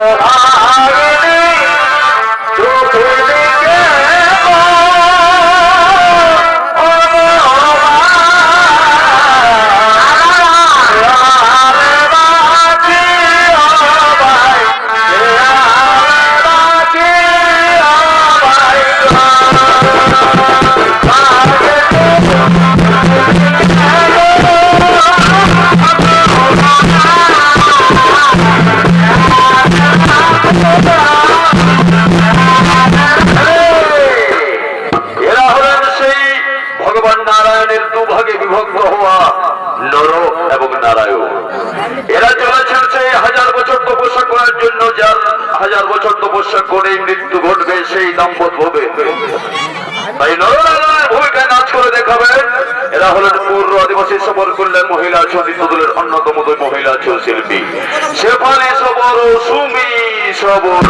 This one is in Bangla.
এরা ভগবান নারায়ণের দুভাগে বিভক্ত হওয়া নর এবং নারায়ণ। এরা চলেছেন সেই হাজার বছর তপস্যা করার জন্য, যার হাজার বছর তপস্যা করে মৃত্যু ঘটবে, সেই দাম্পত হবে তাই নরনারায়ণের ভূমিকায় নাচ করে দেখাবেন এরা হলেন পূর্ব আদিবাসী সবর কল্যাণ মহিলা চরিত্র দলের অন্যতম দুই মহিলা শিল্পী শেফালি সবর, সুমি সবর।